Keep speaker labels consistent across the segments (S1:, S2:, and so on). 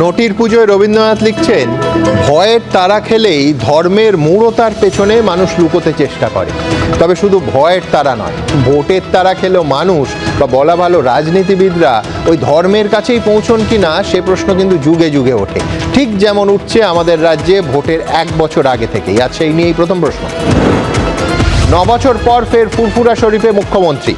S1: নটির পুজোয় রবীন্দ্রনাথ লিখছেন, ভয়ের তারা খেলেই ধর্মের মূঢ়তার পেছনে মানুষ লুকোতে চেষ্টা করে। তবে শুধু ভয়ের তারা নয়, ভোটের তারা খেলেও মানুষ বা বলা ভালো রাজনীতিবিদরা ওই ধর্মের কাছেই পৌঁছন কি না, সে প্রশ্ন কিন্তু যুগে যুগে ওঠে। ঠিক যেমন উঠছে আমাদের রাজ্যে ভোটের এক বছর আগে থেকেই। আজ সেই নিয়েই প্রথম প্রশ্ন। ন বছর পর ফের ফুরফুরা শরীফে মুখ্যমন্ত্রী।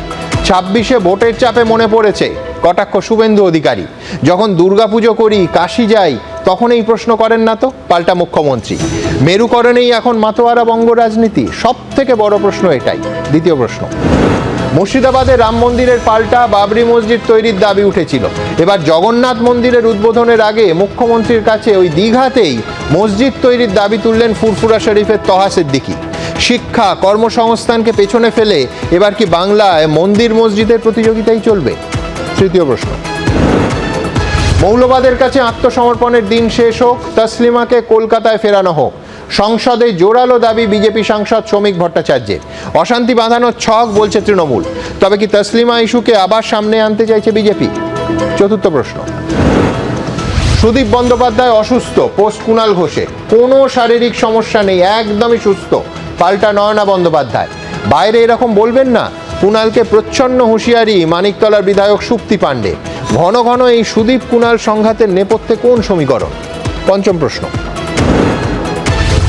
S1: ছাব্বিশে ভোটের চাপে মনে পড়েছে কটাক্ষ শুভেন্দু অধিকারী। যখন দুর্গাপুজো করি, কাশি যাই তখন এই প্রশ্ন করেন না তো? পাল্টা মুখ্যমন্ত্রী। মেরুকরণেই এখন মাতোয়ারা বঙ্গ রাজনীতি। সব থেকে বড় প্রশ্ন এটাই। দ্বিতীয় প্রশ্ন। মুর্শিদাবাদে রাম মন্দিরের পাল্টা বাবরি মসজিদ তৈরির দাবি উঠেছিল। এবার জগন্নাথ মন্দিরের উদ্বোধনের আগে মুখ্যমন্ত্রীর কাছে ওই দীঘাতেই মসজিদ তৈরির দাবি তুললেন ফুরফুরা শরীফের তহা সিদ্দিকী। শিক্ষা, কর্মসংস্থানকে পেছনে ফেলে এবার কি বাংলায় মন্দির মসজিদের প্রতিযোগিতাই চলবে? তৃতীয় প্রশ্ন। মৌলবাদের কাছে আত্মসমর্পণের দিন শেষ হোক, তসলিমাকে কলকাতায় ফেরানো হোক। সংসদে জোরালো দাবি বিজেপি সাংসদ শ্রমিক ভট্টাচার্যের। অশান্তি বাঁধানোর ছক বলছে তৃণমূল। তবে কি তসলিমা ইস্যুকে আবার সামনে আনতে চাইছে বিজেপি? চতুর্থ প্রশ্ন। সুদীপ বন্দ্যোপাধ্যায় অসুস্থ, পোস্ট কুণাল ঘোষে। কোনো শারীরিক সমস্যা নেই, একদমই সুস্থ। পাল্টা নয়না বন্দ্যোপাধ্যায়। বাইরে এরকম বলবেন না। কুণালকে প্রচ্ছন্ন হুঁশিয়ারি মানিকতলার বিধায়ক সুপ্তি পাণ্ডে। ঘন ঘন এই সুদীপ কুণাল সংঘাতের নেপথ্যে কোন সমীকরণ? পঞ্চম প্রশ্ন।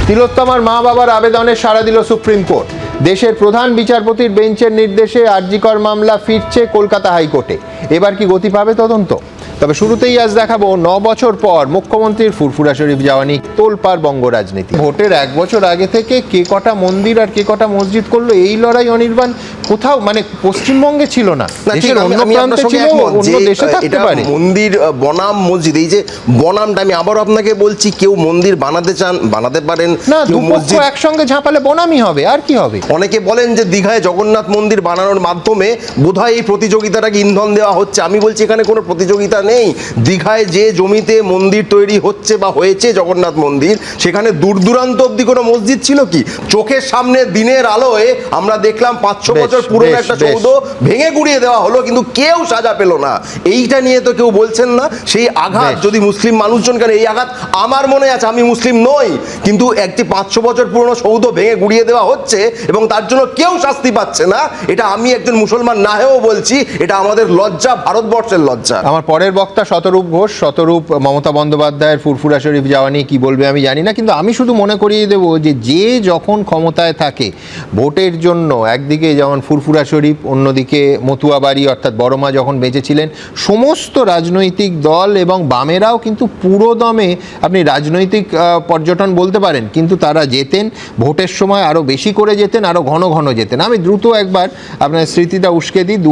S1: তিলোত্তমার মা বাবার আবেদনে সাড়া দিল সুপ্রিম কোর্ট। দেশের প্রধান বিচারপতির বেঞ্চের নির্দেশে আরজিকর মামলা ফিরছে কলকাতা হাইকোর্টে। এবার কি গতি পাবে তদন্ত? তবে শুরুতেই আজ দেখাবো ন বছর পর মুখ্যমন্ত্রীর ফুরফুরা শরীফ যাওয়া নিয়ে তোলপার বঙ্গ রাজনীতি। ভোটের এক বছর আগে থেকে কে কটা মন্দির আর কে কটা মসজিদ করল এই লড়াই অনির্বাণ কোথাও মানে পশ্চিমবঙ্গে ছিল না। দেশের অন্য প্রান্তে ছিল অন্য দেশে থাকতে পারে।
S2: মন্দির বনাম মসজিদ এই যে বনামটা আমি আবারও আপনাকে বলছি কেউ মন্দির বানাতে চান বানাতে পারেন
S1: না
S2: মসজিদ
S1: একসঙ্গে ঝাঁপালে বনামই হবে আর কি হবে?
S2: অনেকে বলেন যে দীঘায় জগন্নাথ মন্দির বানানোর মাধ্যমে বোধহয় এই প্রতিযোগিতাটাকে ইন্ধন দেওয়া হচ্ছে। আমি বলছি এখানে কোনো প্রতিযোগিতা নেই। দীঘায় যে জমিতে মন্দির তৈরি হচ্ছে বা হয়েছে জগন্নাথ মন্দির সেখানে দূর দূরান্ত অব্দি কোনো মসজিদ ছিল কি? চোখের সামনে দিনের আলোয় আমরা দেখলাম পাঁচশো
S1: বেশ,
S2: বছর পুরনো একটা সৌধ ভেঙে গুড়িয়ে দেওয়া হলো কিন্তু কেউ সাজা পেল না। এইটা নিয়ে তো কেউ বলছেন না। সেই আঘাত যদি মুসলিম মানুষজন কেন এই আঘাত? আমার মনে আছে আমি মুসলিম নই কিন্তু একটি পাঁচশো বছর পুরনো সৌধ ভেঙে গুড়িয়ে দেওয়া হচ্ছে এবং তার জন্য কেউ শাস্তি পাচ্ছে না এটা আমি একজন মুসলমান না হয়েও বলছি এটা আমাদের লজ্জা ভারতবর্ষের লজ্জা।
S1: আমার পরের বক্তা শতরূপ ঘোষ শতরূপ মমতা বন্দ্যোপাধ্যায়ের ফুরফুরা শরীফ যাওয়া নিয়ে কি বলবে আমি জানি না কিন্তু আমি শুধু মনে করিয়ে দেবো যে যে যখন ক্ষমতায় থাকে ভোটের জন্য একদিকে যেমন ফুরফুরা শরীফ, অন্যদিকে মতুয়াবাড়ি অর্থাৎ বড়মা যখন বেঁচেছিলেন, সমস্ত রাজনৈতিক দল এবং বামেরাও কিন্তু পুরো দমে আপনি রাজনৈতিক পর্যটন বলতে পারেন, কিন্তু তারা যেতেন, ভোটের সময় আরও বেশি করে যেতেন আরও ঘন ঘন যেতেন। আমি দ্রুত একবার আপনার স্মৃতিটা উস্কে দিই দু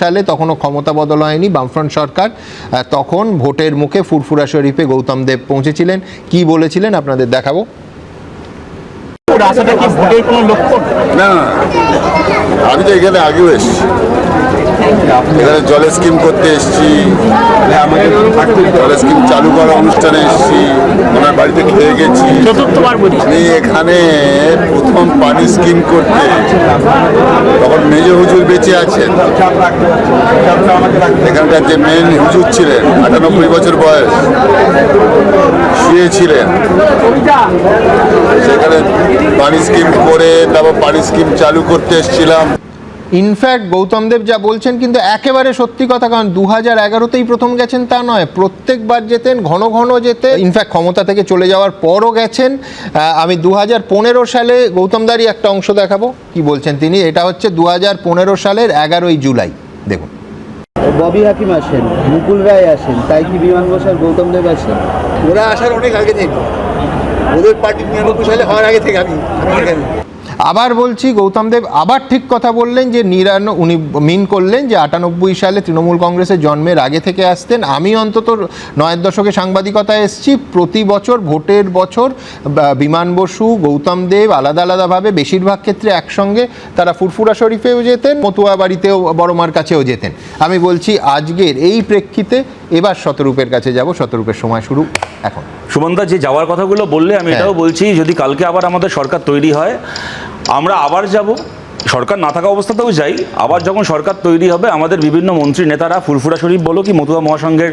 S1: সালে তখনও ক্ষমতা বদল হয়নি বামফ্রন্ট সরকার তখন ভোটের মুখে ফুরফুরা শরীফে গৌতম দেব পৌঁছেছিলেন। কি বলেছিলেন আপনাদের দেখাবো?
S3: লক্ষ্য?
S4: না, আমি তো এখানে আগেও এসেছি। এখানে জলের স্কিম করতে এসেছি। জলের স্কিম চালু করা অনুষ্ঠানে এসেছি। ওনার বাড়িতে খেয়ে গেছি। আমি এখানে প্রথম পানি স্কিম করতে তখন মেজ হুজুর বেঁচে আছেন। এখানকার যে মেন হুজুর ছিলেন আটানব্বই বছর বয়স শুয়েছিলেন। সেখানে পানি স্কিম করে তারপর পানি স্কিম চালু করতে এসেছিলাম।
S1: ইনফ্যাক্ট গৌতম দেব যা বলছেন কিন্তু একেবারে সত্যি কথা কারণ দু হাজার এগারোতেই প্রথম গেছেন তা নয় প্রত্যেকবার যেতেন ঘন ঘন যেতে ইনফ্যাক্ট ক্ষমতা থেকে চলে যাওয়ার পরও গেছেন। আমি দু হাজার পনেরো সালে গৌতমদারই একটা অংশ দেখাবো কি বলছেন তিনি এটা হচ্ছে দু হাজার পনেরো সালের এগারোই জুলাই দেখুন।
S5: ববি হাকিম আসেন মুকুল রায় আসেন তাই কি বিমান বসার গৌতম দেব আসেন?
S6: ওরা আসার অনেক আগে থেকে। ওদের পার্টি নিরানব্বই সালে হওয়ার আগে থেকে আমি
S1: আবার বলছি গৌতম দেব আবার ঠিক কথা বললেন যে নিরান্ন উনি মিন করলেন যে আটানব্বই সালে তৃণমূল কংগ্রেসের জন্মের আগে থেকে আসতেন। আমি অন্তত নয়ের দশকে সাংবাদিকতায় এসেছি প্রতি বছর ভোটের বছর বিমান বসু গৌতম দেব আলাদা আলাদাভাবে বেশিরভাগ ক্ষেত্রে একসঙ্গে তারা ফুরফুরা শরীফেও যেতেন মতুয়া বাড়িতেও বড়মার কাছেও যেতেন। আমি বলছি আজকের এই প্রেক্ষিতে এবার শতরূপের কাছে যাব শতরূপের সময় শুরু এখন।
S7: সুমনদা যে যাওয়ার কথাগুলো বললে আমি
S1: হ্যাঁ।
S7: এটাও বলছি যদি কালকে আবার আমাদের সরকার তৈরি হয় আমরা আবার যাব সরকার না থাকা অবস্থাতেও যাই আবার যখন সরকার তৈরি হবে আমাদের বিভিন্ন মন্ত্রী নেতারা ফুলফুরা শরীফ বলো কি মতুয়া মহাসংঘের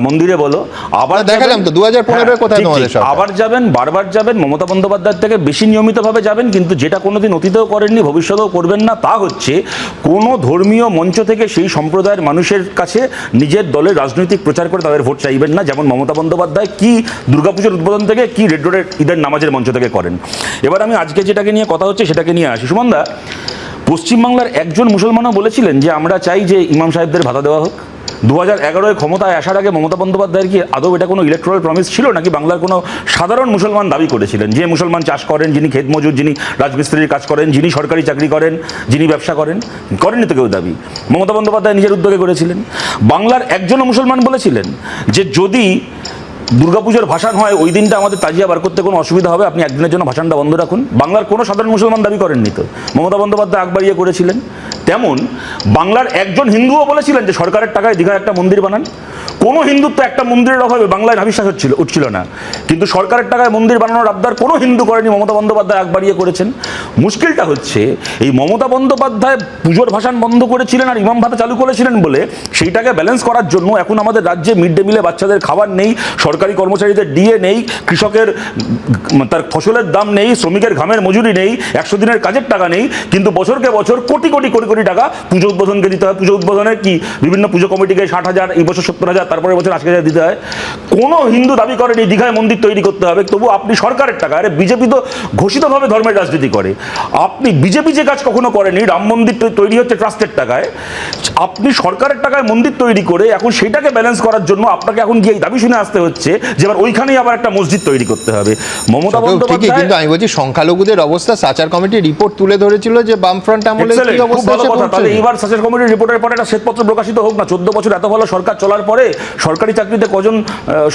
S7: মন্দিরে বলো আবার
S1: দেখালাম তো, 2015
S7: হ্যাঁ,
S1: কোথায়?
S7: আবার যাবেন বারবার যাবেন মমতা বন্দ্যোপাধ্যায়ের থেকে বেশি নিয়মিতভাবে যাবেন কিন্তু যেটা কোনোদিন অতীতেও করেননি ভবিষ্যতেও করবেন না তা হচ্ছে কোনো ধর্মীয় মঞ্চ থেকে সেই সম্প্রদায়ের মানুষের কাছে নিজের দলের রাজনৈতিক প্রচার করে তাদের ভোট চাইবেন না যেমন মমতা বন্দ্যোপাধ্যায় কি দুর্গাপুজোর উদ্বোধন থেকে কি রেড রোডের ঈদের নামাজের মঞ্চ থেকে করেন। এবার আমি আজকে যেটাকে নিয়ে কথা হচ্ছে সেটাকে নিয়ে আসি। সুমনদা পশ্চিমবাংলার একজন মুসলমানও বলেছিলেন যে আমরা চাই যে ইমাম সাহেবদের ভাতা দেওয়া হোক। দু হাজার এগারোয় ক্ষমতায় আসার আগে মমতা বন্দ্যোপাধ্যায়ের কি আদৌ এটা কোনো ইলেকট্রাল প্রমিস ছিল নাকি বাংলার কোনো সাধারণ মুসলমান দাবি করেছিলেন? যে মুসলমান চাষ করেন, যিনি ক্ষেত মজুর, যিনি রাজমিস্ত্রির কাজ করেন, যিনি সরকারি চাকরি করেন, যিনি ব্যবসা করেন, করেননি তো কেউ দাবি। মমতা বন্দ্যোপাধ্যায় নিজের উদ্যোগে করেছিলেন। বাংলার একজনও মুসলমান বলেছিলেন যে যদি দুর্গাপুজোর ভাষণ হয়, ওই দিনটা আমাদের তাজিয়া বার করতে কোনো অসুবিধা হবে। আপনি একদিনের জন্য ভাষণটা বন্ধ রাখুন। বাংলার কোনো সাধারণ মুসলমান দাবি করেননি তো। মমতা বন্দ্যোপাধ্যায় আগবাড়িয়ে করেছিলেন। তেমন বাংলার একজন হিন্দুও বলেছিলেন যে, সরকারের টাকায় দীঘায় একটা মন্দির বানান। কোনো হিন্দুত্ব একটা মন্দিরের অভাবে বাংলায় নাভিশ্বাস হচ্ছিল, উঠছিল না। কিন্তু সরকারের টাকায় মন্দির বানানোর আবদার কোনো হিন্দু করেনি, মমতা বন্দ্যোপাধ্যায় আগ বাড়িয়ে করেছেন। মুশকিলটা হচ্ছে, এই মমতা বন্দ্যোপাধ্যায় পুজোর ভাষণ বন্ধ করেছিলেন আর ইমাম ভাতা চালু করেছিলেন বলে সেইটাকে ব্যালেন্স করার জন্য এখন আমাদের রাজ্যে মিড ডে মিলে বাচ্চাদের খাবার নেই, সরকারি কর্মচারীদের ডিএ নেই, কৃষকের তার ফসলের দাম নেই, শ্রমিকের ঘামের মজুরি নেই, একশো দিনের কাজের টাকা নেই, কিন্তু বছরকে বছর কোটি কোটি কোটি কোটি টাকা পুজো উদ্বোধনকে দিতে হয়। পুজো উদ্বোধনের কি বিভিন্ন পুজো কমিটিকে ষাট হাজার, এই বছর সত্তর হাজার তারপরে বছর আশি হাজার দিতে হয় কোনো হিন্দু দাবি করেনি দীঘায় মন্দির তৈরি করতে হবে তবু আপনি সরকারের টাকা আরে বিজেপি তো ঘোষিতভাবে ধর্মের রাজনীতি করে। আপনি বিজেপি যে কাজ কখনো করেনি রাম মন্দির তৈরি হচ্ছে ট্রাস্টের টাকায় আপনি সরকারের টাকায় মন্দির তৈরি করে এখন সেটাকে ব্যালেন্স করার জন্য আপনাকে এখন গিয়ে এই দাবি শুনে আসতে হচ্ছে যে এবার ওইখানেই আবার একটা মসজিদ তৈরি করতে হবে। মমতা
S1: ঠিকই
S7: বন্দ্যোপাধ্যায়
S1: কিন্তু আমি বলছি সংখ্যালঘুদের অবস্থা সাচার কমিটি রিপোর্ট তুলে ধরেছিল যে বামফ্রন্ট আমলে
S7: Excellent,
S1: কি অবস্থা
S7: তাহলে
S1: পৌঁছেছে।
S7: এইবার সাসের কমিটির রিপোর্টের পরে একটা শ্বেতপত্র প্রকাশিত হোক না চোদ্দ বছর এত ভালো সরকার চলার পরে সরকারি চাকরিতে কজন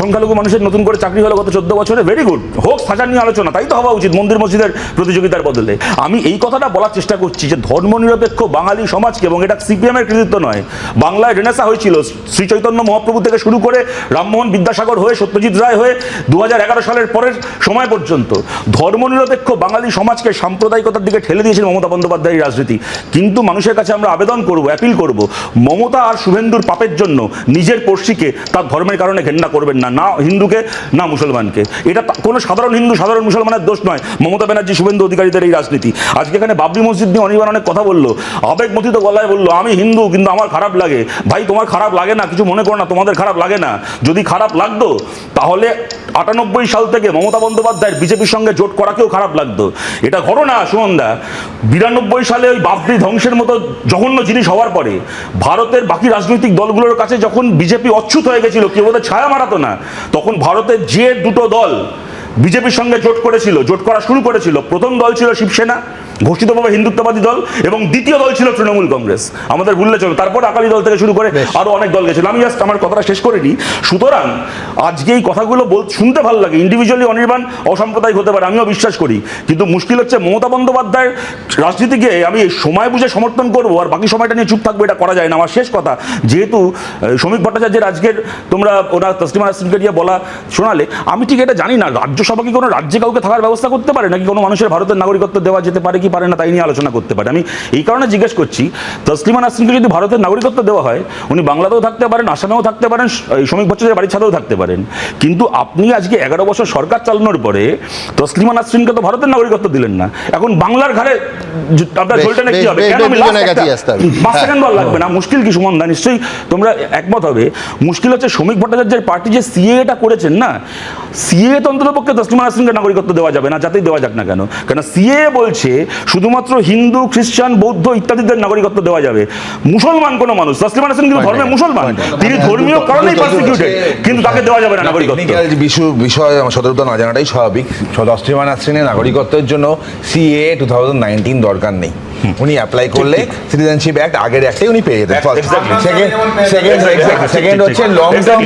S7: সংখ্যালঘু মানুষের নতুন করে চাকরি হলো গত চোদ্দ বছরে? ভেরি গুড হোক, সাজা নিয়ে আলোচনা, তাই তো হওয়া উচিত মন্দির মসজিদের প্রতিযোগিতার বদলে। আমি এই কথাটা বলার চেষ্টা করছি যে ধর্মনিরপেক্ষ বাঙালি সমাজকে, এবং এটা সিপিএম এর কৃতিত্ব নয়, বাংলায় রেনেসা হয়েছিল। শ্রী চৈতন্য মহাপ্রভু থেকে শুরু করে রামমোহন বিদ্যাসাগর হয়ে, সত্যজিৎ রায় হয়ে দু হাজার এগারো সালের পরের সময় পর্যন্ত ধর্মনিরপেক্ষ বাঙালি সমাজকে সাম্প্রদায়িকতার দিকে ঠেলে দিয়েছিল মমতা বন্দ্যোপাধ্যায়ের রাজনীতি। কিন্তু মানুষের কাছে আমরা আবেদন করব, অ্যাপিল করব, মমতা আর শুভেন্দুর পাপের জন্য নিজের পড়শিকে তার ধর্মের কারণে ঘেন্না করবেন না না হিন্দুকে, না মুসলমানকে। এটা কোনো সাধারণ হিন্দু, সাধারণ মুসলমানের দোষ নয়। মমতা ব্যানার্জি, শুভেন্দু অধিকারীদের এই রাজনীতি। আজকে এখানে বাবরি মসজিদ নিয়ে অনির্বাণ অনেক কথা বলল। আবেগমথিত গলায় বলল, আমি হিন্দু, কিন্তু আমার খারাপ লাগে। ভাই, তোমার খারাপ লাগে না, কিছু মনে করো না, তোমাদের খারাপ লাগে না। যদি খারাপ লাগতো, তাহলে আটানব্বই সাল থেকে মমতা বন্দ্যোপাধ্যায়ের বিজেপির সঙ্গে জোট করাকেও খারাপ লাগতো। এটা ঘটনা সুমনদা বিরানব্বই সালে ওই বাবরি ধ্বংসের মতো জঘন্য জিনিস হওয়ার পরে, ভারতের বাকি রাজনৈতিক দলগুলোর কাছে যখন বিজেপি অচ্ছুত হয়ে গেছিল কেউ ওদের ছায়া মারাতো না। তখন ভারতের যে দুটো দল বিজেপির সঙ্গে জোট করেছিল জোট করা শুরু করেছিল। প্রথম দল ছিল শিবসেনা ঘোষিতভাবে হিন্দুত্ববাদী দল এবং দ্বিতীয় দল ছিল তৃণমূল কংগ্রেস। আমাদের ভুললে চলো তারপর আকালি দল থেকে শুরু করে আরও অনেক দল গেছিল। আমি জাস্ট আমার কথাটা শেষ করে নিই সুতরাং আজকে এই কথাগুলো বল শুনতে ভালো লাগে। ইন্ডিভিজুয়ালি অনির্বাণ অসাম্প্রদায়িক হতে পারে আমিও বিশ্বাস করি। কিন্তু মুশকিল হচ্ছে মমতা বন্দ্যোপাধ্যায়ের রাজনীতিকে আমি সময় বুঝে সমর্থন করব আর বাকি সময়টা নিয়ে চুপ থাকব এটা করা যায় না। আমার শেষ কথা যেহেতু শ্রমিক ভট্টাচার্যের আজকের তোমরা ওরা তসলিমা নাসরিনকে বলা শোনালে আমি ঠিক এটা জানি না। রাজ্যসভা কি কোনো রাজ্যে কাউকে থাকার ব্যবস্থা করতে পারে? নাকি কোনো মানুষের ভারতের নাগরিকত্ব দেওয়া যেতে পারে কি পারে না তাই নিয়ে আলোচনা করতে পারে? আমি এই কারণে জিজ্ঞেস করছি তসলিমা নাসরিনকে যদি ভারতের নাগরিকত্ব দেওয়া হয় উনি বাংলাতেও থাকতে পারেন আসামেও থাকতে পারেন শ্রমিক ভট্টাচার্যের বাড়ির ছাদেও থাকতে পারেন। কিন্তু আপনি আজকে এগারো বছর সরকার চালানোর পরে তসলিমা নাসরিনকে তো ভারতের নাগরিকত্ব দিলেন না। এখন বাংলার ঘরে আপনার ঝোলটা কি কেন আমি
S1: হবে।
S7: পাঁচ
S1: হ্যাঁ।
S7: সেকেন্ড বল লাগবে না মুশকিল কি সুমন দা নিশ্চয়ই তোমরা একমত হবে। মুশকিল হচ্ছে শ্রমিক ভট্টাচার্যের পার্টি যে সিএটা করেছেন না সিএ তো অন্তত পক্ষে তসলিমা নাসরিনকে নাগরিকত্ব দেওয়া যাবে না? যাতেই দেওয়া যাক না কেন? কেন সিএ বলছে শুধুমাত্র হিন্দু খ্রিস্টান বৌদ্ধ ইত্যাদিদের নাগরিকত্ব দেওয়া যাবে। মুসলমান কোনো মানুষ তসলিমা নাসরিন কিন্তু ধর্মে মুসলমান। তিনি ধর্মীয় কারণেই পার্সিকিউটেড কিন্তু তাকে দেওয়া যাবে না নাগরিকত্ব।
S8: বিষয় সতর্কতা না জানাটাই স্বাভাবিক। তসলিমা নাসরিনের নাগরিকত্বের জন্য সিএ টু থাউজেন্ড নাইনটিন দরকার নেই। উনি অ্যাপ্লাই করলে সিটিজেনশিপ অ্যাক্ট আগের অ্যাক্টে উনি পেয়ে যেতেন. সেকেন্ড সেকেন্ড সেকেন্ড হচ্ছে long term.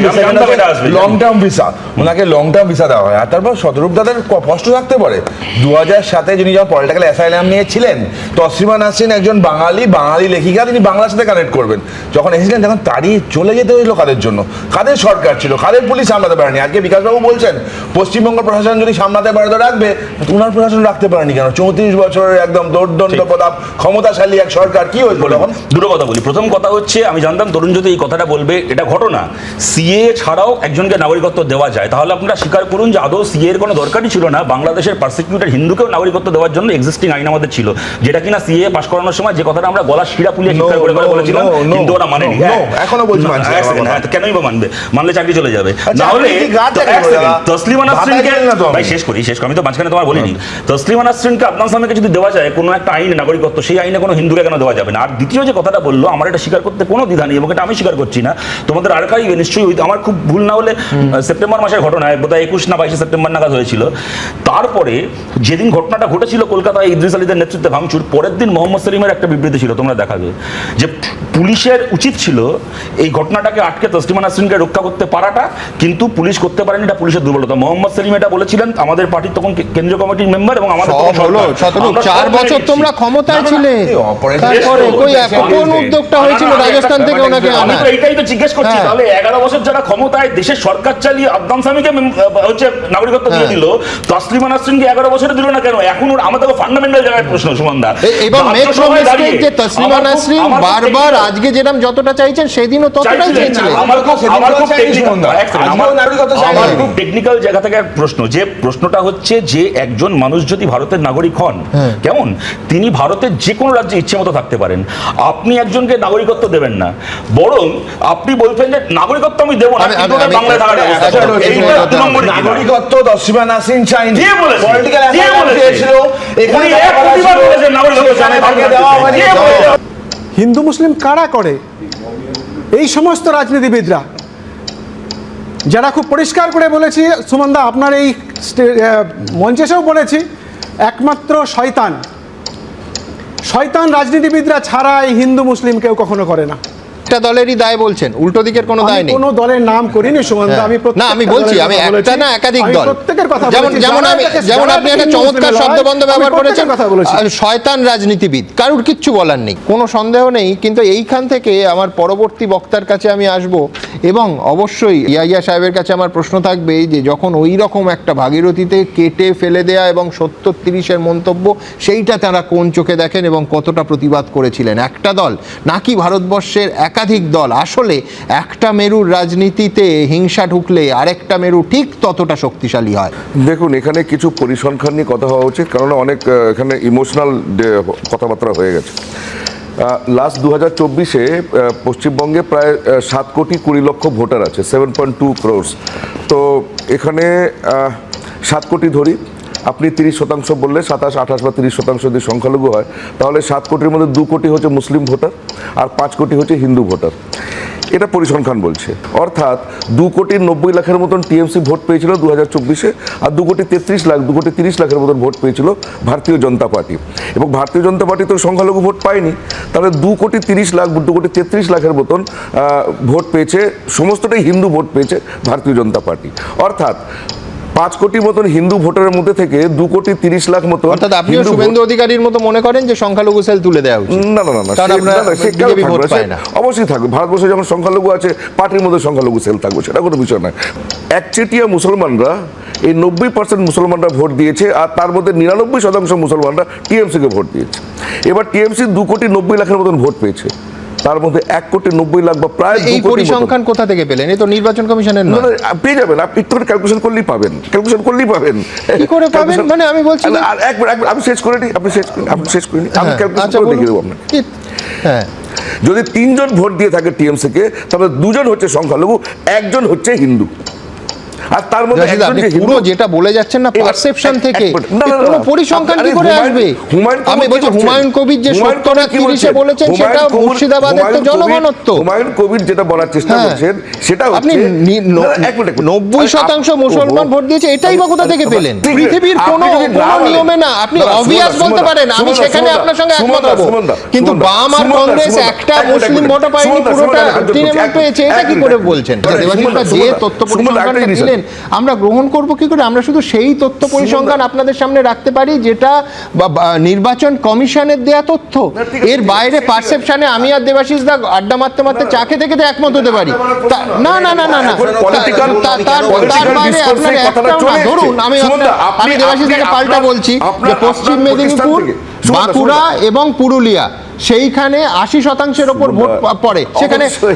S8: Long term visa ওনাকে লং টার্ম ভিসা দেওয়া হয়। আর তারপর শতরূপ দাদার কষ্ট থাকতে পারে। দু হাজার সাতে যিনি যখন পলিটিক্যাল অ্যাসাইলাম নিয়েছিলেন তসরিমা নাসরিন একজন বাঙালি বাঙালি লেখিকা তিনি বাংলার সাথে কানেক্ট করবেন। যখন এসেছিলেন তখন তাড়িয়ে চলে যেতে হইল কাদের জন্য? কাদের সরকার ছিল? কাদের পুলিশ সামলাতে পারেনি? আজকে বিকাশবাবু বলছেন পশ্চিমবঙ্গ প্রশাসন যদি সামলাতে পারে তো রাখবে। তো ওনার প্রশাসন রাখতে পারেনি কেন? চৌত্রিশ বছরের একদম দৌর্দণ্ড প্রতাপ ক্ষমতাশালী এক সরকার কি হয়েছিল তখন?
S7: দুটো কথা বলি। প্রথম কথা হচ্ছে আমি জানতাম তরুণ যদি এই কথাটা বলবে এটা ঘটনা। সিএ ছাড়াও একজনকে নাগরিকত্ব দেওয়া যায়। তাহলে আপনারা স্বীকার করুন যে আদৌ সিএ এর কোনো দরকারই ছিল না। বাংলাদেশের পার্সিকিউটেড হিন্দুকেও নাগরিকত্ব দেওয়ার জন্য এক্সিস্টিং আইন আমাদের ছিল। যেটা কিনা সিএ পাশ করানোর সময় যে কথাটা আমরা গলা শিরা
S8: No,
S7: চিৎকার করে করে বলেছিলাম কিন্তু ওরা মানেনি। হ্যাঁ।
S8: এখনও বলছি না, বাবা।
S7: হ্যাঁ, কেনই বা মানবে? মানলে চাকরি চলে যাবে।
S8: আচ্ছা,
S7: second,
S8: দাদা?
S7: তসলিমা নাসরিনকে
S8: না।
S7: ভাই শেষ করি শেষ করি আমি তো মাঝখানে তোমার বলিনি। তসলিমা নাসরিনকে আদনান সামিকে যদি দেওয়া যায় কোনো একটা আইন নাগরিকত্ব সেই আইনে কোনো হিন্দুকে কেন দেওয়া যাবে না? আর দ্বিতীয় যে কথাটা বলল আমার এটা স্বীকার করতে কোনো দ্বিধা নেই এবং এটা আমি স্বীকার করছি না। তোমাদের আর আর্কাইভে নিশ্চয়ই ওই- আমার খুব ভুল না হলে সেপ্টেম্বর মাসের ঘটনা বোধহয় একুশ না বাইশে সেপ্টেম্বর নাগাদ হয়েছিল। তারপরে যেদিন ঘটনাটা ঘটেছিল কলকাতায় ইদ্রিস আলীদের নেতৃত্বে ভাঙচুর পরের দিন মোহাম্মদ সেলিমের একটা বিবৃতি ছিল তোমরা দেখাবে। যে পুলিশের উচিত ছিল এই ঘটনাটাকে আটকে তসলিমা নাসরিনকে রক্ষা করতে পারাটা কিন্তু পুলিশ করতে পারেনি এটা পুলিশের দুর্বলতা। মোহাম্মদ সেলিম এটা বলেছিলেন আমাদের পার্টির তখন কেন্দ্রীয় কমিটির মেম্বার এবং আমাদের
S1: চার বছর তোমরা ক্ষমতায়
S7: না,
S1: ছিলে তারপরে কই কোন উদ্যোগটা হয়েছিল রাজস্থান থেকে ওনাকে আনা?
S7: তো এইটাই তো জিজ্ঞেস করছি
S1: হ্যাঁ।
S7: তাহলে এগারো বছর যারা ক্ষমতায় দেশের সরকার চালিয়ে হচ্ছে নাগরিকত্ব দিয়ে
S1: হ্যাঁ।
S7: দিল তসলিমা নাসরিনকে এগারো বছরে দিল না কেন? এখন ফান্ডামেন্টাল জায়গায় প্রশ্ন সুমনদা
S1: এ- এবং মেক নো মিস্টেক যে তসলিমা নাসরিন বারবার আজকে যেরকম যতটা চাইছেন সেদিনও ততটাই চেয়েছিলেন
S7: আমার খুব আমার খুব আমার- খুব টেকনিক্যাল জায়গা থেকে এক প্রশ্ন যে প্রশ্নটা হচ্ছে যে একজন মানুষ যদি ভারতের নাগরিক হন কেমন? তিনি ভারতের যে কোনো রাজ্যে ইচ্ছে মতো থাকতে পারেন। আপনি একজনকে নাগরিকত্ব দেবেন না। বরং আপনি বলছেন যে নাগরিকত্ব আমি দেবো না বাংলায় থাকার
S8: নাগরিকত্ব নাসরিন চাইনি
S7: কে বলেছে?
S8: পলিটিক্যাল? এখানে
S7: এক বলেছেন নাগরিকত্ব?
S9: হিন্দু মুসলিম কারা করে? এই সমস্ত রাজনীতিবিদরা। যারা খুব পরিষ্কার করে বলেছি সুমনদা আপনার এই স্টে- আহ, মঞ্চে এসেও বলেছি একমাত্র শয়তান। শয়তান রাজনীতিবিদরা ছাড়া এই হিন্দু মুসলিম কেউ কখনো করে না।
S1: একটা দলেরই দায় বলছেন উল্টো দিকের কোনো দায় নেই।
S9: কোনো দলের নাম করিনি সুমনদা
S1: হ্যাঁ।
S9: আমি
S1: না আমি বলছি আমি একটা না একাধিক দল।
S9: প্রত্যেকের কথা
S1: যেমন যেমন আমি যেমন আপনি একটা চমৎকার শব্দ বন্ধ ব্যবহার করেছেন।
S9: কথা বলেছি।
S1: শয়তান রাজনীতিবিদ। কারুর কিচ্ছু বলার নেই কোনো সন্দেহ নেই কিন্তু এইখান থেকে আমার পরবর্তী বক্তার কাছে আমি আসব এবং অবশ্যই ইয়াইয়া সাহেবের কাছে আমার প্রশ্ন থাকবে যে যখন ওই রকম একটা ভাগীরথীতে কেটে ফেলে দেয়া এবং সত্তর তিরিশের মন্তব্য সেইটা তারা কোন চোখে দেখেন এবং কতটা প্রতিবাদ করেছিলেন? একটা দল নাকি ভারতবর্ষের একাধিক দল। আসলে একটা মেরুর রাজনীতিতে হিংসা ঢুকলে আরেকটা মেরু ঠিক ততটা শক্তিশালী হয়।
S10: দেখুন, এখানে কিছু পরিসংখ্যান নিয়ে কথা হওয়া উচিত কারণ অনেক এখানে ইমোশনাল কথাবার্তা হয়ে গেছে। লাস্ট দু হাজার চব্বিশে পশ্চিমবঙ্গে প্রায় সাত কোটি কুড়ি লক্ষ ভোটার আছে সেভেন পয়েন্ট টু ক্রোর্স তো এখানে সাত কোটি ধরি আপনি তিরিশ শতাংশ বললে সাতাশ, আঠাশ বা তিরিশ শতাংশ যদি সংখ্যালঘু হয়, তাহলে সাত কোটির মধ্যে দু কোটি হচ্ছে মুসলিম ভোটার আর পাঁচ কোটি হচ্ছে হিন্দু ভোটার। এটা পরিসংখ্যান বলছে। অর্থাৎ দু কোটি নব্বই লাখের মতন টিএমসি ভোট পেয়েছিল দু হাজার চব্বিশে আর দু কোটি তেত্রিশ লাখ, দু কোটি তিরিশ লাখের মতন ভোট পেয়েছিল ভারতীয় জনতা পার্টি। এবং ভারতীয় জনতা পার্টি তো সংখ্যালঘু ভোট পায়নি, তাহলে দু কোটি তিরিশ লাখ, দু কোটি তেত্রিশ লাখের মতন ভোট পেয়েছে, সমস্তটাই হিন্দু ভোট পেয়েছে ভারতীয় জনতা পার্টি। অর্থাৎ পাঁচ কোটি মতন হিন্দু ভোটারের মধ্যে থেকে দু কোটি তিরিশ লাখ
S1: অর্থাৎ আপনিও শুভেন্দু অধিকারীর মতো মনে করেন যে সংখ্যালঘু সেল তুলে দেওয়া উচিত?
S10: না না না। অবশ্যই থাকবে। ভারতবর্ষে যখন সংখ্যালঘু আছে পার্টির মধ্যে সংখ্যালঘু সেল থাকবে সেটা কোনো বিষয় নয়। একচেটিয়া মুসলমানরা এই নব্বই পার্সেন্ট মুসলমানরা ভোট দিয়েছে আর তার মধ্যে নিরানব্বই শতাংশ মুসলমানরা টিএমসিকে ভোট দিয়েছে। এবার টিএমসি দু কোটি নব্বই লাখের মতন ভোট পেয়েছে। তার মধ্যে এক কোটি নব্বই লাখ বা প্রায়
S1: এই পরিসংখ্যান কোথা থেকে পেলেন? এই তো নির্বাচন কমিশনের
S10: না, পেয়ে যাবেন। আপনি তো ক্যালকুলেশন করলেই পাবেন। ক্যালকুলেশন করলেই পাবেন।
S1: কি করে পাবেন? মানে আমি বলছি
S10: আর একবার একবার আমি শেষ করে নিই আপনি শেষ করুন আপনি শেষ করে নিই আমি ক্যালকুলেশন
S1: আচ্ছা
S10: করে। দেখিয়ে দেবো আপনাকে।
S1: হ্যাঁ।
S10: যদি তিনজন ভোট দিয়ে থাকে টিএমসি কে তাহলে দুজন হচ্ছে সংখ্যালঘু একজন হচ্ছে হিন্দু। আর তার মধ্যে
S1: পুরো যেটা বলে যাচ্ছেন না পারসেপশন থেকে কোনো পরিসংখ্যান কি করে আসবে? আমি বলছি হুমায়ুন কবির যে
S10: কি
S1: তিরিশে
S10: বলেছেন
S1: সেটা মুর্শিদাবাদের তো জনগণত্ব।
S10: হুমায়ুন কবির যেটা বলার চেষ্টা
S1: হ্যাঁ।
S10: করছেন সেটা
S1: আপনি। নব্বই শতাংশ মুসলমান ভোট দিয়েছে এটাই বা কোথা থেকে পেলেন? পৃথিবীর কোনো কোনো নিয়মে না। আপনি অবিয়াস বলতে পারেন আমি সেখানে আপনার সঙ্গে একমত হব। কিন্তু বাম আর কংগ্রেস একটা মুসলিম। ভোটও পায়নি পুরোটা পেয়েছে এটা কি করে বলছেন দেবাশিস যে তথ্য পরিসংখ্যানটা দিলেন আমরা গ্রহণ করব কি করে? আমরা শুধু সেই তথ্য পরিসংখ্যান আপনাদের সামনে রাখতে পারি যেটা নির্বাচন কমিশনের দেয়া তথ্য। এর বাইরে পারসেপশনে আমি আর দেবাশিস দা আড্ডা মারতে মারতে চা খেতে খেতে একমত হতে পারি। তা- না না না না না।
S10: এখন political-
S1: তা- তা- তার বাইরে আপনার একটাও না। ধরুন আমি আমি দেবাশিস দাকে পাল্টা বলছি যে পশ্চিম মেদিনীপুর বাঁকুড়া এবং পুরুলিয়া। সেইখানে আশি শতাংশের ওপর ভোট পড়ে। সেখানে
S10: অবশ্যই।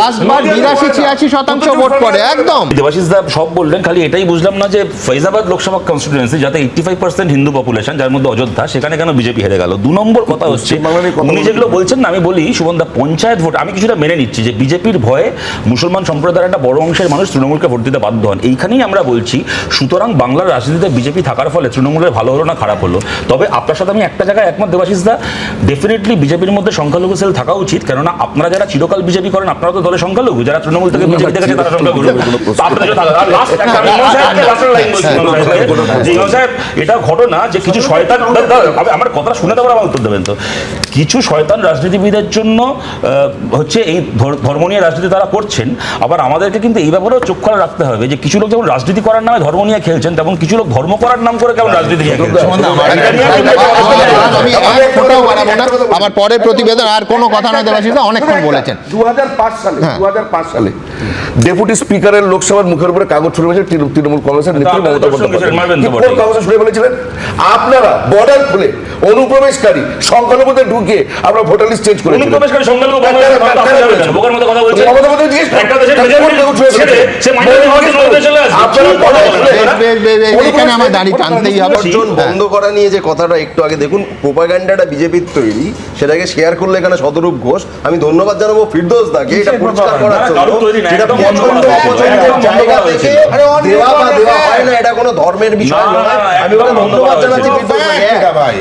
S1: লাস্ট বার বিরাশি ছিয়াশি শতাংশ ভোট পড়ে একদম।
S7: দেবাশিস দা সব বললেন খালি এটাই বুঝলাম না যে ফৈজাবাদ লোকসভা কনস্টিটুয়েন্সি যাতে eighty five percent Hindu population যার মধ্যে অযোধ্যা সেখানে কেন বিজেপি হেরে গেল? দু নম্বর কথা হচ্ছে উনি যেগুলো বলছেন। না আমি বলি সুবন্ধা পঞ্চায়েত ভোট আমি কিছুটা মেনে নিচ্ছি যে বিজেপির ভয়ে মুসলমান সম্প্রদায়ের একটা বড় অংশের মানুষ তৃণমূলকে ভোট দিতে বাধ্য হন। এইখানেই আমরা বলছি সুতরাং বাংলার রাজনীতিতে বিজেপি থাকার ফলে তৃণমূলের ভালো হলো না খারাপ হলো? তবে আপনার সাথে আমি একটা জায়গায় একমত দেবাশিস দা। ডেফিনেটলি বিজেপির মধ্যে সংখ্যালঘু সেল থাকা উচিত কেননা আপনারা যারা চিরকাল বিজেপি করেন আপনারা তো দলে সংখ্যালঘু যারা তৃণমূল থেকে বিজেপি থেকে তারা সংখ্যালঘু এটা ঘটনা যে কিছু শয়তান আমার কথাটা শুনে তারপর আমার উত্তর দেবেন তো কিছু শয়তান রাজনীতিবিদের জন্য হচ্ছে এই ধর্ম নিয়ে রাজনীতি তারা করছেন আবার আমাদেরকে কিন্তু এই ব্যাপারেও চোখ খোলা রাখতে হবে যে কিছু লোক যেমন রাজনীতি করার নামে ধর্ম নিয়ে খেলছেন তেমন কিছু লোক ধর্ম করার নাম করে কেমন রাজনীতি নিয়ে খেলছেন
S1: বাড়াবো না আমার পরের প্রতিবেদন আর কোনো কথা নয় দেবাশিস দা অনেকক্ষণ বলেছেন
S10: দুই হাজার পাঁচ সালে
S1: হ্যাঁ।
S10: দু সালে ডেপুটি স্পিকারের লোকসভার মুখের উপরে কাগজ ছুড়ে তৃণ- তৃণমূল কংগ্রেসের নেত্রী মমতা বন্দ্যোপাধ্যায় কাগজে ছুড়ে আপনারা বর্ডার খুলে অনুপ্রবেশকারী সংখ্যালঘুদের ঢুকে আমরা ভোটার লিস্ট চেঞ্জ করে
S7: অনুপ্রবেশকারী সংখ্যালঘু? বোকার মতো কথা বলছেন।
S10: জিজ্ঞেস
S7: একটা দেশের? সে হওয়ার জন্য চলে।
S10: আপনারা
S1: এখানে আমার দাড়ি টানতেই হবে
S2: বন্ধ করা নিয়ে যে কথাটা একটু আগে দেখুন প্রোপাগান্ডাটা বিজেপির তৈরি সেটাকে শেয়ার করলে এখানে শতরূপ ঘোষ। আমি ধন্যবাদ জানাব ফিরদৌস দাকে এটা পরিষ্কার করার জন্য।
S7: একদম
S2: পছন্দ অপছন্দের জায়গা থেকে। দেওয়া বা দেওয়া হয় না এটা কোনো ধর্মের বিষয় নয়। আমি ধন্যবাদ জানাচ্ছি। ফিরদৌস।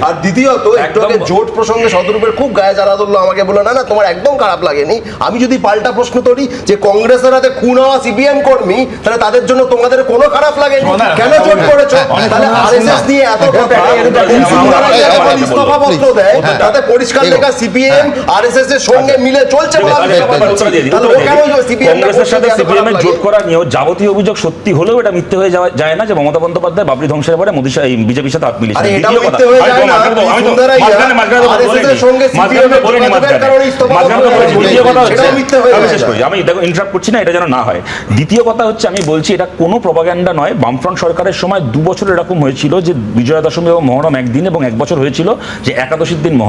S2: আর দ্বিতীয়ত একটু আগে জোট প্রসঙ্গে শতরূপের খুব গায়ে ধরলো আমাকে বলল না না তোমার একদম খারাপ লাগেনি। আমি যদি পাল্টা প্রশ্ন করি যে কংগ্রেসের হাতে খুন হওয়া সিপিএম কর্মী তাহলে তাদের জন্য তোমাদের কোনো খারাপ লাগেনি? কেন জোট করেছ? তাহলে আরএসএস নিয়ে এত কথা যখন ইস্তফাপত্র দেয়? তাতে পরিষ্কার লেখা সিপিএম আরএসএস এর সঙ্গে মিলে চলছে
S7: আচ্ছা, দিই।
S2: সিপিএম
S7: কংগ্রেসের সাথে সিপিএম এর জোট করা নিয়েও যাবতীয় অভিযোগ সত্যি হলেও এটা মিথ্যে হয়ে যাওয়া যায় না যে মমতা বন্দ্যোপাধ্যায় বাবরি ধ্বংসের পরে মোদী সাহেব বিজেপির সাথে হাত
S2: হয়ে।
S7: করি আমি দেখো ইন্টারাপ্ট করছি না এটা যেন না হয়। দ্বিতীয় কথা হচ্ছে আমি বলছি এটা কোনো প্রপাগ্যান্ডা নয় বামফ্রন্ট সরকারের সময় দু বছর এরকম হয়েছিল যে বিজয়া দশমী এবং মহরম একদিন এবং এক বছর হয়েছিল যে একাদশীর দিন মহরম।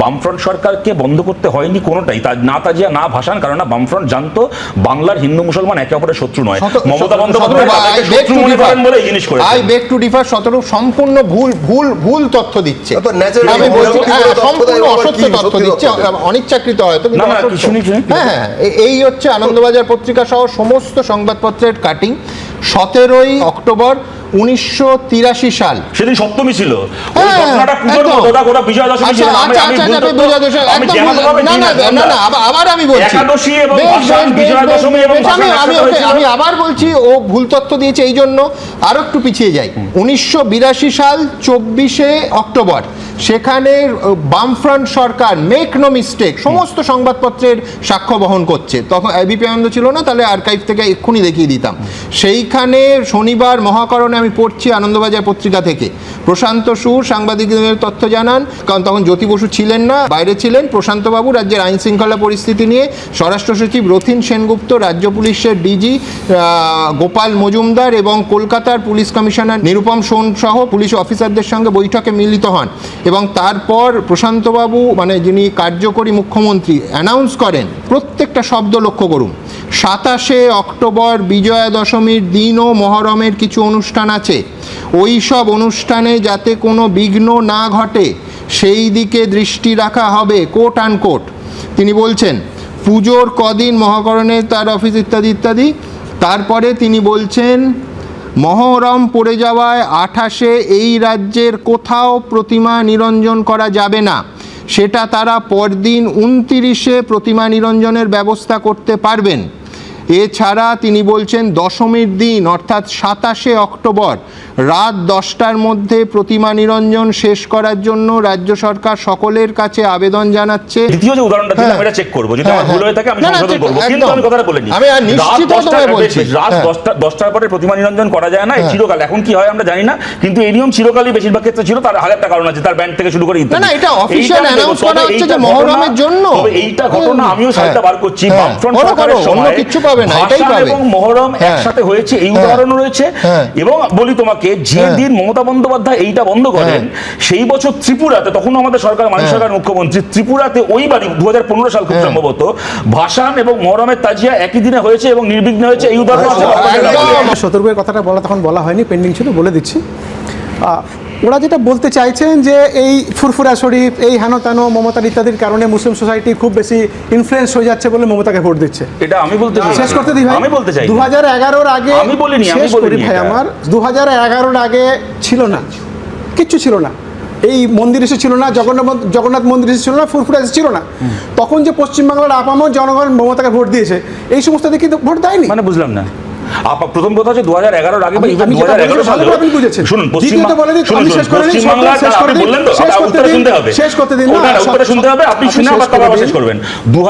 S7: বামফ্রন্ট সরকারকে বন্ধ করতে হয়নি কোনোটাই। তা না তাজিয়া না ভাসান কারণ না বামফ্রন্ট জানতো বাংলার হিন্দু মুসলমান একে অপরের শত্রু নয়। মমতা বন্দ্যোপাধ্যায় তাদেরকে শত্রু মনে করেন বলে এই জিনিস করে
S1: I beg to differ Shatarup সম্পূর্ণ ভুল ভুল ভুল তথ্য দিচ্ছে। আমি বলছি সম্পূর্ণ অসত্য তথ্য অনিচ্ছাকৃত হয়তো হ্যাঁ এই হচ্ছে আনন্দবাজার পত্রিকা সহ সমস্ত সংবাদপত্রের কাটিং সতেরোই অক্টোবর উনিশশো তিরাশি সাল।
S7: সেদিন সপ্তমী ছিল।
S1: আবার- আমি বলছি। আমি আবার বলছি ও ভুল তথ্য দিয়েছে এই জন্য আরও একটু পিছিয়ে যাই। উনিশশো বিরাশি সাল চব্বিশে অক্টোবর। সেখানে বামফ্রন্ট সরকার মেক নো মিস্টেক সমস্ত সংবাদপত্রের সাক্ষ্য বহন করছে। তখন এবিপি আনন্দ ছিল না তাহলে আর্কাইভ থেকে এক্ষুনি দেখিয়ে দিতাম। সেইখানে শনিবার মহাকরণে আমি পড়ছি আনন্দবাজার পত্রিকা থেকে। প্রশান্ত সুর সাংবাদিকদের তথ্য জানান কারণ তখন জ্যোতি বসু ছিলেন না বাইরে ছিলেন। প্রশান্তবাবু রাজ্যের আইন শৃঙ্খলা পরিস্থিতি নিয়ে স্বরাষ্ট্র সচিব রথিন সেনগুপ্ত রাজ্য পুলিশের ডিজি গোপাল মজুমদার এবং কলকাতার পুলিশ কমিশনার নিরুপম সোন সহ পুলিশ অফিসারদের সঙ্গে বৈঠকে মিলিত হন। এবং তারপর প্রশান্তবাবু মানে যিনি কার্যকরী মুখ্যমন্ত্রী অ্যানাউন্স করেন, প্রত্যেকটা শব্দ লক্ষ্য করুন। সাতাশে অক্টোবর বিজয়া দশমীর দিনও মহরমের কিছু অনুষ্ঠান আছে। ওই সব অনুষ্ঠানে যাতে কোনো বিঘ্ন না ঘটে, সেই দিকে দৃষ্টি রাখা হবে কোট আনকোট তিনি বলছেন, পুজোর কদিন মহাকরণে তার অফিস ইত্যাদি ইত্যাদি। তারপরে তিনি বলছেন মহরম পড়ে যাওয়ায় আঠাশে এই রাজ্যের কোথাও প্রতিমা নিরঞ্জন করা যাবে না। সেটা তারা পরদিন উনতিরিশে প্রতিমা নিরঞ্জনের ব্যবস্থা করতে পারবেন। এছাড়া তিনি বলছেন দশমীর দিন অর্থাৎ সাতাশে অক্টোবর রাত দশটার মধ্যে প্রতিমা নিরঞ্জন শেষ করার জন্য রাজ্য সরকার সকলের কাছে আবেদন জানাচ্ছে
S7: দ্বিতীয় যে উদাহরণটা দিলাম
S1: হ্যাঁ।
S7: এটা চেক করব যদি
S1: হ্যাঁ,
S7: আমার ভুল
S1: হ্যাঁ।
S7: হয়ে থাকে আমি সংশোধন করব কিন্তু আমি কথাটা বলিনি
S1: আমি আর নিশ্চিতভাবে বলছি।
S7: রাত
S1: হ্যাঁ।
S7: দশটা দশটার পরে প্রতিমা নিরঞ্জন করা যায় না চিরকাল এখন কি হয় আমরা জানি না কিন্তু এই নিয়ম চিরকালই বেশিরভাগ ক্ষেত্রে ছিল তার হাজারটা কারণ আছে তার ব্যাংক থেকে শুরু করে।
S1: না, না, এটা
S7: দেখব,
S1: করা হচ্ছে যে মহরমের জন্য।
S7: তবে এইটা ঘটনা আমিও
S1: হ্যাঁ,
S7: সাইডটা বার করছি
S1: হ্যাঁ,
S7: বামফ্রন্ট সরকারের
S1: অন্য
S7: সময়
S1: কিচ্ছু পাবে পাবে না এটাই পাবে
S7: এবং মহরম
S1: হ্যাঁ।
S7: একসাথে হয়েছে এই
S1: হ্যাঁ।
S7: উদাহরণও রয়েছে
S1: হ্যাঁ।
S7: এবং বলি তোমাকে যে। দিন মমতা বন্দ্যোপাধ্যায় এইটা বন্ধ করেন সেই বছর ত্রিপুরাতে তখন আমাদের সরকার
S1: হ্যাঁ।
S7: সরকার মুখ্যমন্ত্রী ত্রিপুরাতে ওই বাড়ি দু সাল খুব। সম্ভবত ভাসান এবং মহরমের তাজিয়া একই দিনে হয়েছে এবং নির্বিঘ্ন হয়েছে এই উদাহরণ
S9: শতরূপের কথাটা বলা তখন বলা হয়নি পেন্ডিং ছিল বলে দিচ্ছি আহ, ওরা যেটা বলতে চাইছেন যে এই ফুরফুরা শরীফ এই হেন তেন মমতার ইত্যাদির কারণে মুসলিম সোসাইটি খুব বেশি ইনফ্লুয়েন্স হয়ে যাচ্ছে বলে মমতাকে ভোট দিচ্ছে।
S7: এটা আমি বলতে চাই
S9: শেষ করতে দিই ভাই।
S7: আমি বলতে চাই।
S9: দু হাজার এগারোর আগে
S7: আমি বলিনি, আমি বলিনি
S9: ভাই আমার। দু হাজার এগারোর আগে ছিল না। কিচ্ছু ছিল না। এই মন্দির এসে ছিল না জগন্নাথ জগন্নাথ মন্দির এসে ছিল না ফুরফুরা এসে ছিল না। তখন যে পশ্চিমবাংলার আপামর জনগণ মমতাকে ভোট দিয়েছে এই সমস্ত দিকে তো ভোট দেয়নি।
S7: মানে বুঝলাম না। প্রথম কথা হচ্ছে দু হাজার এগারোর আগে বা
S9: আমি-
S7: even
S9: আমি যেটা
S7: 2011
S9: বলছি, ভালো
S7: সালেও-
S9: করে আপনি বুঝেছেন।
S7: শুনুন
S9: শেষ
S7: আপনি বললেন তো
S9: করতে দিন,
S7: শুনতে হবে
S9: শেষ করতে দিন,
S7: ওটা
S9: না,
S7: না, শুনতে হবে আপনি শুনে আবার
S9: দিন।
S7: শেষ করবেন দু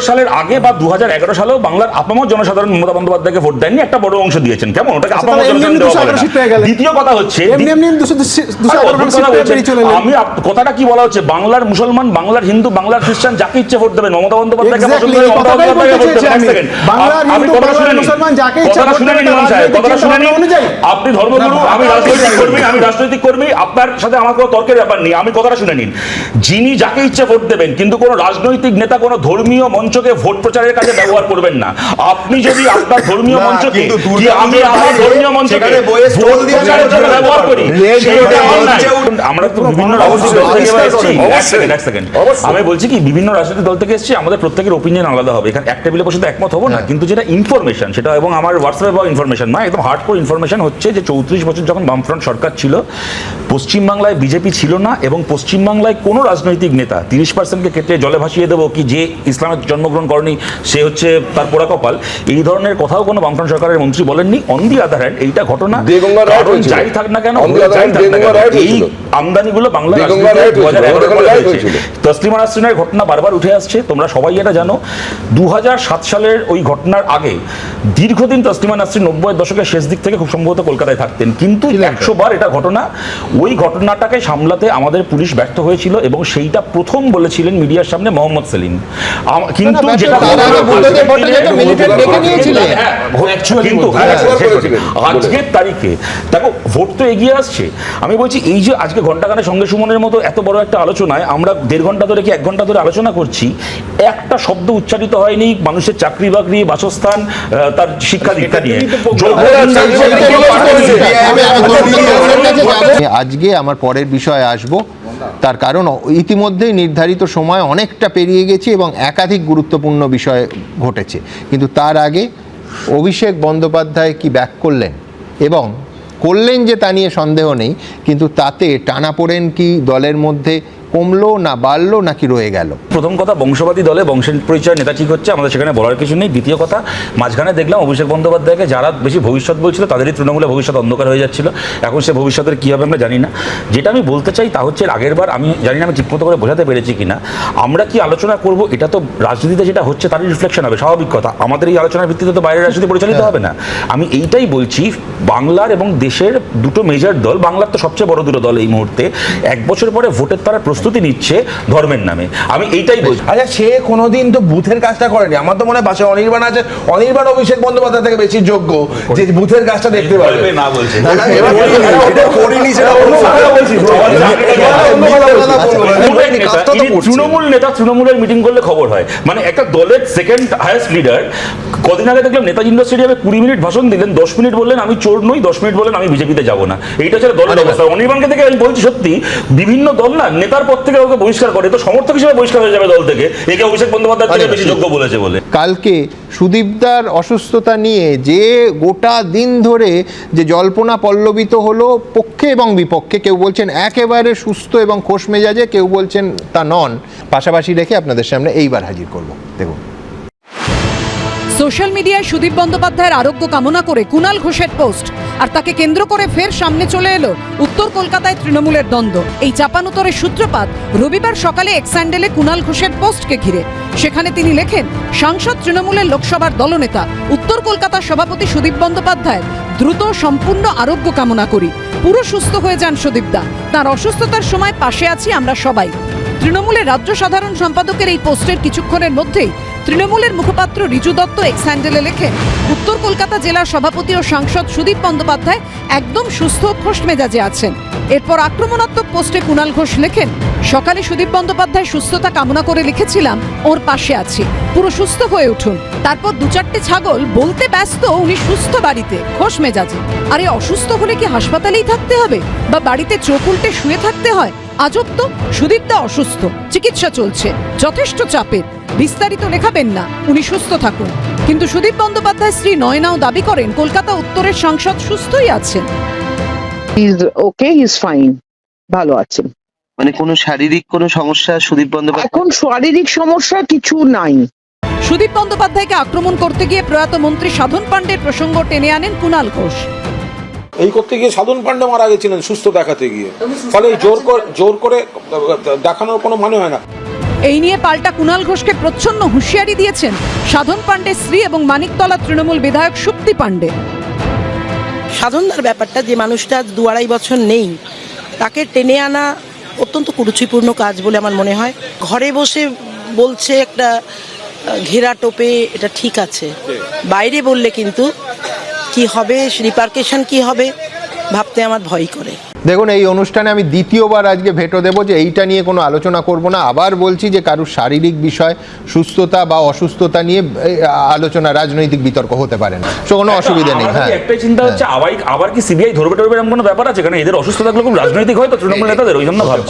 S7: সালের আগে বা দু সালেও বাংলার আপামর জনসাধারণ মমতা বন্দ্যোপাধ্যায়কে ভোট দেননি একটা বড় অংশ দিয়েছেন কেমন ওটাকে
S9: আচ্ছা,
S7: আপামর জনসাধারণ
S9: এগারো।
S7: দ্বিতীয় কথা হচ্ছে
S9: এগারো।
S7: আমি কথাটা কি বলা হচ্ছে বাংলার মুসলমান বাংলার হিন্দু বাংলার খ্রিস্টান যাকে ইচ্ছে ভোট দেবেন মমতা বন্দ্যোপাধ্যায়কে পছন্দ করে মমতা বন্দ্যোপাধ্যায়কে ভোট দেবেন।
S9: বাংলার হিন্দু, বাংলার মুসলমান যাকে
S7: কথাটা শুনে নিন, ইমাম সাহেব, কথাটা শুনে নিন। আপনি ধর্মগুরু আমি রাজনৈতিক কর্মী আমি রাজনৈতিক কর্মী আপনার সাথে আমার কোনো তর্কের ব্যাপার নেই। আমি কথাটা শুনে নিন। যিনি যাকে ইচ্ছে ভোট দেবেন কিন্তু কোনো রাজনৈতিক নেতা কোনো ধর্মীয় মঞ্চকে ভোট প্রচারের কাজে ব্যবহার করবেন না। আপনি যদি আপনার ধর্মীয় মঞ্চকে আমি আমার ধর্মীয় মঞ্চকে ভোট প্রচারের জন্য ব্যবহার করি আমরা তো বিভিন্ন আমি বলছি কি বিভিন্ন রাজনৈতিক দল থেকে এসেছি আমাদের প্রত্যেকের ওপিনিয়ন আলাদা হবে। এখানে এক টেবিলে বসে তো একমত হব না কিন্তু যেটা ইনফরমেশন সেটা এবং আমার হোয়াটসঅ্যাপে পাওয়া ইনফরমেশন নয় একদম হার্ড কোর ইনফরমেশন হচ্ছে যে চৌত্রিশ বছর যখন বামফ্রন্ট সরকার ছিল পশ্চিমবাংলায় বিজেপি ছিল না এবং পশ্চিমবাংলায় কোনো রাজনৈতিক নেতা তিরিশ পার্সেন্টকে কেটে জলে ভাসিয়ে দেবো কি যে ইসলামের জন্মগ্রহণ করেনি সে হচ্ছে তার পোড়া কপাল এই ধরনের কথাও কোনো বামফ্রন্ট সরকারের মন্ত্রী বলেননি। অন দি আদার হ্যান্ড এইটা ঘটনা। যাই থাক না কেন যাই থাক না এই আমদানিগুলো বাংলা। তসলিমা নাসরিনের ঘটনা বারবার উঠে আসছে তোমরা সবাই এটা জানো। দু হাজার সাত সালের ওই ঘটনার আগে দীর্ঘদিন তসলিমা নাসরিন নব্বই দশকের শেষ দিক থেকে খুব সম্ভবত কলকাতায় থাকতেন। কিন্তু একশো বার এটা ঘটনা ওই ঘটনাটাকে সামলাতে আমাদের পুলিশ ব্যর্থ হয়েছিল এবং সেইটা প্রথম বলেছিলেন মিডিয়ার সামনে মোহাম্মদ সেলিম। কিন্তু কিন্তু। আজকের তারিখে দেখো ভোট তো এগিয়ে আসছে। আমি বলছি এই যে আজকে ঘন্টাখানে সঙ্গে সুমনের মতো এত বড় একটা আলোচনায় আমরা দেড় ঘণ্টা ধরে কি এক ঘণ্টা ধরে আলোচনা করছি একটা শব্দ উচ্চারিত হয়নি মানুষের চাকরি বাকরি বাসস্থান তার শিক্ষা নিয়ে।
S1: আজকে আমার পরের বিষয়ে আসব। তার কারণ ইতিমধ্যেই নির্ধারিত সময় অনেকটা পেরিয়ে গেছে এবং একাধিক গুরুত্বপূর্ণ বিষয় ঘটেছে। কিন্তু তার আগে অভিষেক বন্দ্যোপাধ্যায় কি ব্যাক করলেন এবং করলেন যে তা নিয়ে সন্দেহ নেই কিন্তু তাতে টানাপোড়েন কি দলের মধ্যে কমলো না বাড়লো নাকি রয়ে গেল?
S7: প্রথম কথা, বংশবাদী দলে বংশের পরিচয় নেতা ঠিক হচ্ছে, আমাদের সেখানে বলার কিছু নেই। দ্বিতীয় কথা, মাঝখানে দেখলাম অভিষেক বন্দ্যোপাধ্যায়কে যারা বেশি ভবিষ্যৎ বলছিল, তাদেরই তৃণমূলে ভবিষ্যৎ অন্ধকার হয়ে যাচ্ছিল। এখন সে ভবিষ্যতের কী হবে আমরা জানি না। যেটা আমি বলতে চাই তা হচ্ছে আগের বার আমি জানি না আমি ঠিকমতো করে বোঝাতে পেরেছি কিনা। আমরা কি আলোচনা করব? এটা তো রাজনীতিতে যেটা হচ্ছে, তারই রিফ্লেকশন হবে, স্বাভাবিক কথা। আমাদের এই আলোচনার ভিত্তিতে তো বাইরের রাজনীতি পরিচালিত হবে না। আমি এইটাই বলছি, বাংলার এবং দেশের দুটো মেজর দল, বাংলার তো সবচেয়ে বড় দুটো দল এই মুহূর্তে। এক বছর পরে ভোটের তারা প্রস্তুতি নিচ্ছে ধর্মের নামে। আমি এইটাই বলছি।
S8: আচ্ছা সে কোনোদিন তো বুথের কাজটা করেনি। আমার তো মনে হয় পাশে অনির্বাণ আছে। অনির্বাণ অভিষেক বন্দ্যোপাধ্যায় থেকে বেশি যোগ্য যে বুথের কাজটা দেখতে পারবে।
S7: না বলছে। তৃণমূল নেতা তৃণমূলের মিটিং করলে খবর হয়। মানে একটা দলের সেকেন্ড হায়েস্ট লিডার কদিন আগে দেখলাম নেতাজি ইন্ডোর স্টেডিয়ামে কুড়ি মিনিট ভাষণ দিলেন দশ মিনিট বললেন আমি চোর নই দশ মিনিট বললেন আমি বিজেপিতে যাব না। এইটা হচ্ছে দলের অবস্থা। অনির্বাণকে থেকে আমি বলছি সত্যি বিভিন্ন দল না নেতার পর থেকে ওকে বহিষ্কার করে তো সমর্থক হিসেবে বহিষ্কার হয়ে যাবে দল থেকে। একে অভিষেক বন্দ্যোপাধ্যায় থেকে বেশি যোগ্য বলেছে বলে।
S1: কালকে সুদীপদার অসুস্থতা নিয়ে যে গোটা দিন ধরে যে জল্পনা পল্লবিত হলো পক্ষে এবং বিপক্ষে কেউ বলছেন একেবারে সুস্থ এবং খোশ মেজাজে কেউ বলছেন তা নন। পাশাপাশি রেখে আপনাদের সামনে এইবার হাজির করব। দেখুন।
S11: সোশ্যাল মিডিয়ায় সুদীপ বন্দ্যোপাধ্যায়ের আরোগ্য কামনা করে কুণাল ঘোষের পোস্ট। আর তাকে কেন্দ্র করে ফের সামনে চলে এলো উত্তর কলকাতায় তৃণমূলের দ্বন্দ্ব। এই চাপানুতরের সূত্রপাত, রবিবার সকালে এক্স্যান্ডেলে কুণাল ঘোষের পোস্টকে ঘিরে। সেখানে তিনি লেখেন, সাংসদ তৃণমূলের লোকসভার দলনেতা, উত্তর কলকাতার সভাপতি সুদীপ বন্দ্যোপাধ্যায়ের দ্রুত সম্পূর্ণ আরোগ্য কামনা করি। পুরো সুস্থ হয়ে যান সুদীপদা তার অসুস্থতার সময় পাশে আছি আমরা সবাই। তৃণমূলের রাজ্য সাধারণ সম্পাদকের এই পোস্টের কিছুক্ষণের মধ্যেই তৃণমূলের মুখপাত্র রিজু দত্ত এক্স হ্যান্ডেলে লেখেন উত্তর কলকাতা জেলার সভাপতি ও সাংসদ সুদীপ বন্দ্যোপাধ্যায় একদম সুস্থ খোশ মেজাজে আছেন। এরপর আক্রমণাত্মক পোস্টে কুণাল ঘোষ লেখেন, সকালে সুদীপ বন্দ্যোপাধ্যায় সুস্থতা কামনা করে লিখেছিলাম, ওর পাশে আছি। পুরো সুস্থ হয়ে উঠুন। তারপর দু চারটে ছাগল বলতে ব্যস্ত, উনি সুস্থ বাড়িতে, খোশ মেজাজে। আরে, অসুস্থ হলে কি হাসপাতালেই থাকতে হবে? বা বাড়িতে চোখ উল্টে শুয়ে থাকতে হয়? আজব তো সুদীপদা অসুস্থ, চিকিৎসা চলছে, যথেষ্ট চাপের। বিস্তারিত লেখাবেন না। উনি সুস্থ থাকুন। কিন্তু সুদীপ বন্দ্যোপাধ্যায় শ্রী নয়নাও দাবি করেন কলকাতা উত্তরের সাংসদ সুস্থই আছেন।
S12: ওকে ইজ ফাইন ভালো আছেন।
S5: মানে কোনো শারীরিক কোনো সমস্যা সুদীপ বন্দ্যোপাধ্যায়?
S12: এখন শারীরিক সমস্যা কিছু নাই।
S11: সুদীপ বন্দ্যোপাধ্যায়কে আক্রমণ করতে গিয়ে প্রয়াত মন্ত্রী সাধন পাণ্ডের প্রসঙ্গ টেনে আনেন কুণাল ঘোষ।
S13: এই করতে গিয়ে সাধন পান্ডে মারা গেছিলেন সুস্থ দেখাতে গিয়ে। ফলে জোর করে জোর করে দেখানোর কোনো মানে হয় না।
S11: এই নিয়ে পাল্টা কুণাল ঘোষকে প্রচ্ছন্ন হুঁশিয়ারি দিয়েছেন সাধন পাণ্ডে স্ত্রী এবং মানিকতলা তৃণমূল বিধায়ক সুপ্তি পাণ্ডে।
S12: সাধনদার ব্যাপারটা যে মানুষটা দু আড়াই বছর নেই, তাকে টেনে আনা অত্যন্ত কুরুচিপূর্ণ কাজ বলে আমার মনে হয়। ঘরে বসে বলছে একটা ঘেরা টোপে এটা ঠিক আছে। বাইরে বললে কিন্তু কি হবে, রিপার্কেশন কি হবে, ভাবতে আমার ভয় করে।
S1: দেখুন এই অনুষ্ঠানে আমি দ্বিতীয়বার আজকে ভেটো দেবো যে এইটা নিয়ে কোনো আলোচনা করব না। আবার বলছি যে কারুর শারীরিক বিষয় সুস্থতা বা অসুস্থতা নিয়ে আলোচনা রাজনৈতিক বিতর্ক হতে পারে না। সো কোনো অসুবিধা নেই হ্যাঁ।
S7: একটাই চিন্তা হচ্ছে আবার আবার কি সিবিআই ধরবে টরবে এরকম কোনো ব্যাপার আছে? কারণ এদের অসুস্থতাগুলো খুব রাজনৈতিক হয় তো তৃণমূল নেতাদের ওই জন্য ভাবছি।